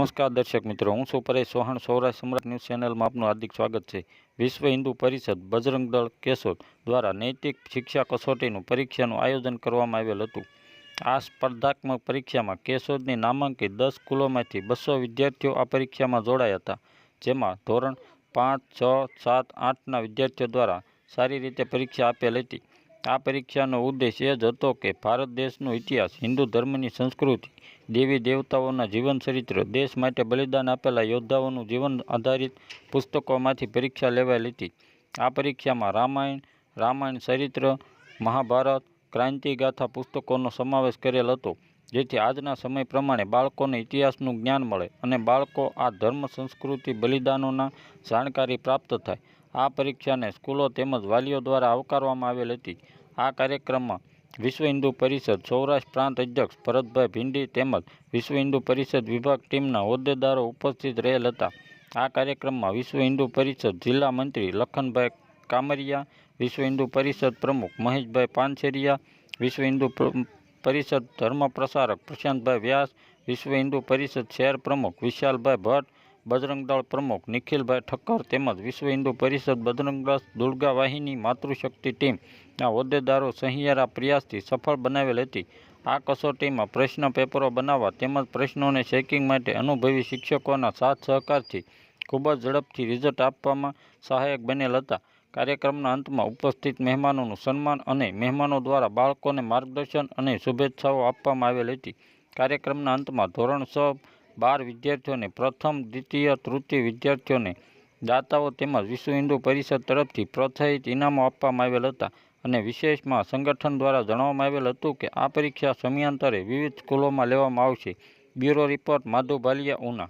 નમસ્કાર દર્શક મિત્રો, હું છું પરેશ ચૌહાણ. સૌરાષ્ટ્ર સમ્રાટ ન્યૂઝ ચેનલમાં આપનું હાર્દિક સ્વાગત છે. વિશ્વ હિન્દુ પરિષદ બજરંગ દળ કેશોદ દ્વારા નૈતિક શિક્ષા કસોટીનું પરીક્ષાનું આયોજન કરવામાં આવેલ હતું. આ સ્પર્ધાત્મક પરીક્ષામાં કેશોદની નામાંકિત દસ સ્કૂલોમાંથી બસો વિદ્યાર્થીઓ આ પરીક્ષામાં જોડાયા હતા, જેમાં ધોરણ પાંચ, છ, સાત, આઠના વિદ્યાર્થીઓ દ્વારા સારી રીતે પરીક્ષા આપેલ હતી. આ પરીક્ષાનો ઉદ્દેશ એ જ હતો કે ભારત દેશનો ઇતિહાસ, હિન્દુ ધર્મની સંસ્કૃતિ, દેવી દેવતાઓના જીવન ચરિત્ર, દેશ માટે બલિદાન આપેલા યોદ્ધાઓનું જીવન આધારિત પુસ્તકોમાંથી પરીક્ષા લેવાયેલી હતી. આ પરીક્ષામાં રામાયણ રામાયણ ચરિત્ર, મહાભારત ક્રાંતિગાથા પુસ્તકોનો સમાવેશ કરેલ હતો, જેથી આજના સમય પ્રમાણે બાળકોને ઇતિહાસનું જ્ઞાન મળે અને બાળકો આ ધર્મ, સંસ્કૃતિ, બલિદાનોના જાણકારી પ્રાપ્ત થાય. આ પરીક્ષાને સ્કૂલો તેમજ વાલીઓ દ્વારા આવકારવામાં આવેલ હતી. આ કાર્યક્રમમાં વિશ્વ હિન્દુ પરિષદ સૌરાષ્ટ્ર પ્રાંત અધ્યક્ષ ભરતભાઈ ભીંડી તેમજ વિશ્વ હિન્દુ પરિષદ વિભાગ ટીમના હોદ્દેદારો ઉપસ્થિત રહેલ હતા. આ કાર્યક્રમમાં વિશ્વ હિન્દુ પરિષદ જિલ્લા મંત્રી લખનભાઈ કામરિયા, વિશ્વ હિન્દુ પરિષદ પ્રમુખ મહેશભાઈ પાનસેરિયા, વિશ્વ હિન્દુ પરિષદ ધર્મ પ્રસારક પ્રશાંતભાઈ વ્યાસ, વિશ્વ હિન્દુ પરિષદ શહેર પ્રમુખ વિશાલભાઈ ભટ્ટ બજરંગ દળ પ્રમુખ નિખિલભાઈ ઠક્કર તેમજ વિશ્વ હિન્દુ પરિષદ બજરંગ દળ દુર્ગા વાહિની માતૃશક્તિ ટીમના હોદ્દેદારો સહિયારા પ્રયાસથી સફળ બનાવેલ હતી. આ કસોટીમાં પ્રશ્ન પેપરો બનાવવા તેમજ પ્રશ્નોને ચેકિંગ માટે અનુભવી શિક્ષકોના સાથ સહકારથી ખૂબ જ ઝડપથી રિઝલ્ટ આપવામાં સહાયક બનેલ હતા. કાર્યક્રમના અંતમાં ઉપસ્થિત મહેમાનોનું સન્માન અને મહેમાનો દ્વારા બાળકોને માર્ગદર્શન અને શુભેચ્છાઓ આપવામાં આવેલ હતી. કાર્યક્રમના અંતમાં ધોરણ છ બાર વિદ્યાર્થીઓને, પ્રથમ, દ્વિતીય, તૃતીય વિદ્યાર્થીઓને દાતાઓ તેમજ વિશ્વ હિન્દુ પરિષદ તરફથી પ્રોત્સાહિત ઇનામો આપવામાં આવેલ હતા અને વિશેષમાં સંગઠન દ્વારા જણાવવામાં આવેલ હતું કે, આ પરીક્ષા સમયાંતરે વિવિધ સ્કૂલોમાં લેવામાં આવશે. Bureau report, Madhu Bhaliya, Una.